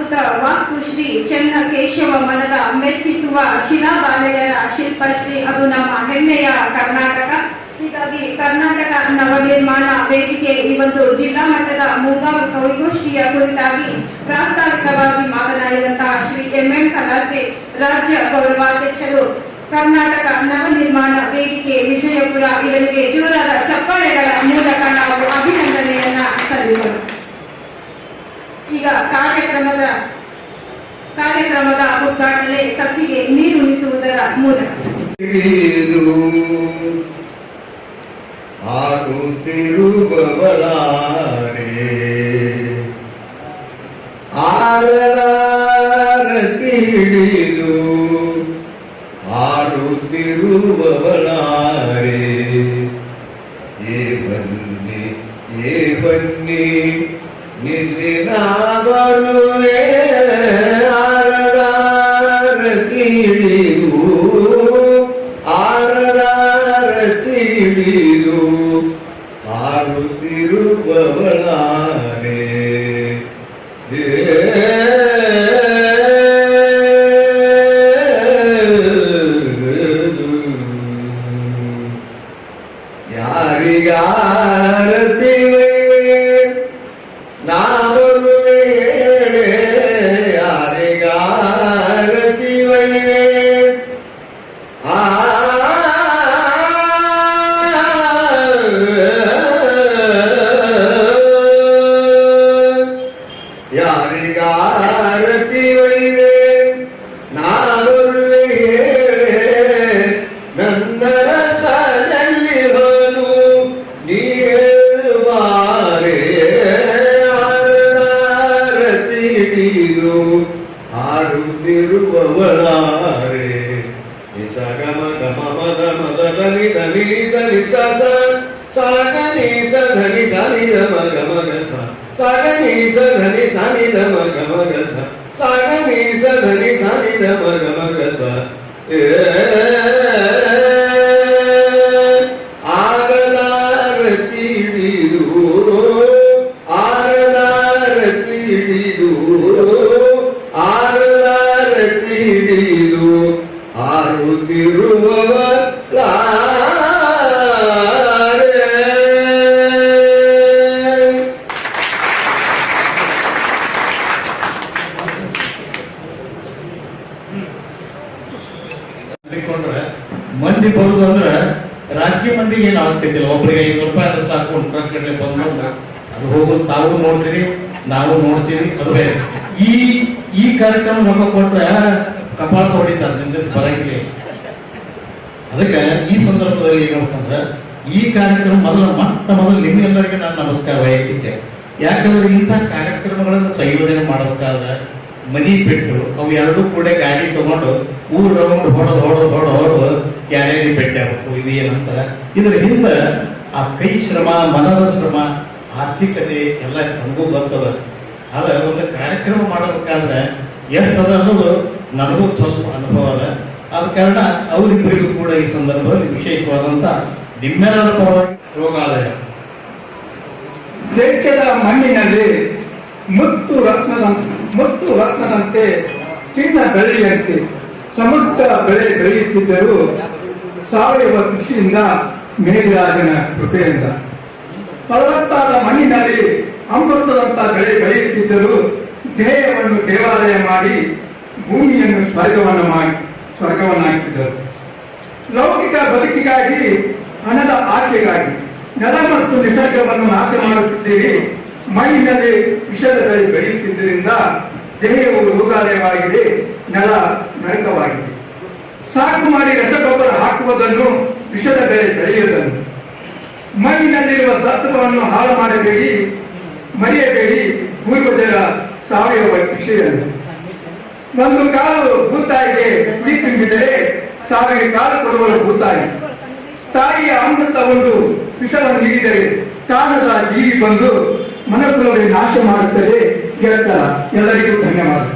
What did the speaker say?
ಅದ್ಭುತ ವಾಸ್ತುಶ್ರೀ ಚೆನ್ನ ಕೇಶವ ಮನದ ಮೆಚ್ಚಿಸುವ ಶಿಲಾಬಾಲೆಯರ ಶಿಲ್ಪಶ್ರೀ ಅದು ನಮ್ಮ ಹೆಮ್ಮೆಯ ಕರ್ನಾಟಕ. ಹೀಗಾಗಿ ಕರ್ನಾಟಕ ನವನಿರ್ಮಾಣ ವೇದಿಕೆ ಈ ಒಂದು ಜಿಲ್ಲಾ ಮಟ್ಟದ ಮುಂಗಾರು ಕವಿಗೋಷ್ಠಿಯ ಕುರಿತಾಗಿ ಪ್ರಾಸ್ತಾವಿಕವಾಗಿ ಮಾತನಾಡಿದಂತಹ ಶ್ರೀ ಎಂ ಎಂ ಕಲಾಸೆ ರಾಜ್ಯ ಗೌರವಾಧ್ಯಕ್ಷರು, ಕರ್ನಾಟಕ ನವನಿರ್ಮಾಣ ವೇದಿಕೆ ವಿಜಯಪುರ ಇವರಿಗೆ ಜೋರಾದ ಚಪ್ಪಾಳೆಗಳ ಮೂಲಕ ನಾವು ಉದ್ಘಾಟನೆ ಸಸಿಗೆ ನೀರುಣಿಸುವುದರ ಮೂಲಕ. ಆಗುತ್ತಿರುವವಳಾರೆ ಆರಲಾರ ತಿಳಿದು ಆರುತ್ತಿರುವವಳಾರೆ ಏ ಬನ್ನಿ ಏ ಬನ್ನಿ ನಿನ್ನಿನ ಬರುವೆ ತಿಳಿದು ಹಾಡುತ್ತಿರುವವಳಾರೆ ನಿಸ ಗಮ ಗಮ ಮದ ಮದ ಧನಿ ಧನಿ ಸನಿ ಸ ಸ ಸಾಗ ನೀ ಸ ಧನಿ ಸನಿ ಧಮ ಗಮ ಗ ಸ ಸಾಗ ನೀ ಸ ಧನಿ ಸನಿ ಧಮ ಗಮ ಗ ಸ ಸಾಗ ನೀ ಸ ಧನಿ ಸನಿ ಧಮ ಗಮ ಗ ಸ ಏ ರಾಜಕೀಯ ಮಂದಿಗೆ ಏನು ಅವಶ್ಯಕತೆ ಒಬ್ಬರಿಗೆ ಐದು ರೂಪಾಯಿ ಆದ್ರೆ ಸಾಕು, ಒಂದು ಕಡೆ ಬಂದು ಅದು ಹೋಗೋದು ತಾವು ನೋಡ್ತೀರಿ, ನಾವು ನೋಡ್ತೀವಿ ಅದೇ ಈ ಈ ಕಾರ್ಯಕ್ರಮ ರೊಕ್ಕ ಕೊಟ್ರೆ ಕಪಾಳ ಹೊಡಿತಾರೆ ನಿಂದ ಬರಂಗಿಲ್ಲ. ಅದಕ್ಕೆ ಈ ಸಂದರ್ಭದಲ್ಲಿ ಏನಂತಂದ್ರ ಈ ಕಾರ್ಯಕ್ರಮ ಮೊದಲ, ಮೊಟ್ಟ ಮೊದಲು ನಿಮ್ಮೆಲ್ಲರಿಗೆ ನಾನು ನಮಸ್ಕಾರ ವಹಿಸಿದ್ದೆ ಯಾಕಂದ್ರೆ ಇಂಥ ಕಾರ್ಯಕ್ರಮಗಳನ್ನು ಸಂಯೋಜನೆ ಮಾಡಬೇಕಾದ್ರೆ ಮನಿ ಬಿಟ್ಟು ಅವು ಎರಡೂ ಕೂಡ ಗಾಡಿ ತಗೊಂಡು ಊರು ಹೊಡೆದು ಹೊಡೆದು ಹೊಡೆದು ಹೊಡೆದು ಭೇಟಿ ಆಗ್ಬೇಕು, ಇದು ಏನಂತಾರೆ ಇದರ ಹಿಂದೆ ಆ ಕೈ ಶ್ರಮ, ಮನದ ಶ್ರಮ, ಆರ್ಥಿಕತೆ ಎಲ್ಲ ನಮಗೂ ಬರ್ತದ. ಆದ್ರೆ ಒಂದು ಕಾರ್ಯಕ್ರಮ ಮಾಡಬೇಕಾದ್ರೆ ಎಷ್ಟದ ಅನ್ನೋದು ನನಗೂ ಸ್ವಲ್ಪ ಅನುಭವ ಅದ. ಆದ ಕಾರಣ ಅವರಿಬ್ಬರಿಗೂ ಕೂಡ ಈ ಸಂದರ್ಭದಲ್ಲಿ ವಿಶೇಷವಾದಂತ ನಿಮ್ಮೆಲ್ಲರ ಪರವಾಗಿ ರೋಗಾಲಯ. ದೇಶದ ಮಣ್ಣಿನಲ್ಲಿ ಮುತ್ತು ರತ್ನದ, ಮುತ್ತು ರತ್ನದಂತೆ ಚಿನ್ನ ಬೆಳೆಯಂತೆ ಸಮುದ್ರ ಬೆಳೆ ಬೆಳೆಯುತ್ತಿದ್ದರೂ ಸಾವಯವ ಕೃಷಿಯಿಂದ ಮೇಲಿರಾಜನ ಕೃಪೆಯಿಂದ. ಫಲವತ್ತಾದ ಮಣ್ಣಿನಲ್ಲಿ ಅಮೃತದಂತ ಬೆಳೆ ಬೆಳೆಯುತ್ತಿದ್ದರೂ ದೇಹವನ್ನು ದೇವಾಲಯ ಮಾಡಿ ಭೂಮಿಯನ್ನು ಸ್ವರ್ಗವನ್ನು ಮಾಡಿ ಸ್ವರ್ಗವನ್ನಾಗಿಸಿದರು. ಲೌಕಿಕ ಬದುಕಿಗಾಗಿ, ಹಣದ ಆಸೆಗಾಗಿ, ನೆಲ ಮತ್ತು ನಿಸರ್ಗವನ್ನು ನಾಶ ಮಾಡುತ್ತಿದ್ದೀರಿ. ಮಣ್ಣಿನಲ್ಲಿ ವಿಷದ ಬೆಳೆ ಬೆಳೆಯುತ್ತಿದ್ದರಿಂದ ದೇಹವು ರೋಗಾಲಯವಾಗಿದೆ, ನೆಲ ನರಕವಾಗಿದೆ. ಸಾಕು ಮಾಡಿ ರಸಗೊಬ್ಬರ ಹಾಕುವುದನ್ನು ವಿಷದ ಬೆಳೆ ಬೆಳೆಯುವುದನ್ನು. ಮಣ್ಣಿನಲ್ಲಿರುವ ಸತ್ವವನ್ನು ಹಾಳು ಮಾಡಬೇಡಿ, ಮರೆಯಬೇಡಿ ಪೂರ್ವಜರ ಸಾವಯವ ಕೃಷಿಯನ್ನು ಒಂದು ಕಾಲು ಭೂತಾಯಿಗೆ ಈ ತುಂಬಿದರೆ ಸಾವಿರ ಕಾಲು ಕೊಡುವ ಭೂತಾಯಿ. ತಾಯಿಯ ಅಮೃತ ಒಂದು ವಿಷವನ್ನು ನೀಡಿದರೆ ಕಾಲದ ಜೀವಿ ಬಂದು ಮನಕುಲವೇ ನಾಶ ಮಾಡುತ್ತದೆ ಕೆಲಸ ಎಲ್ಲರಿಗೂ ಧನ್ಯವಾದ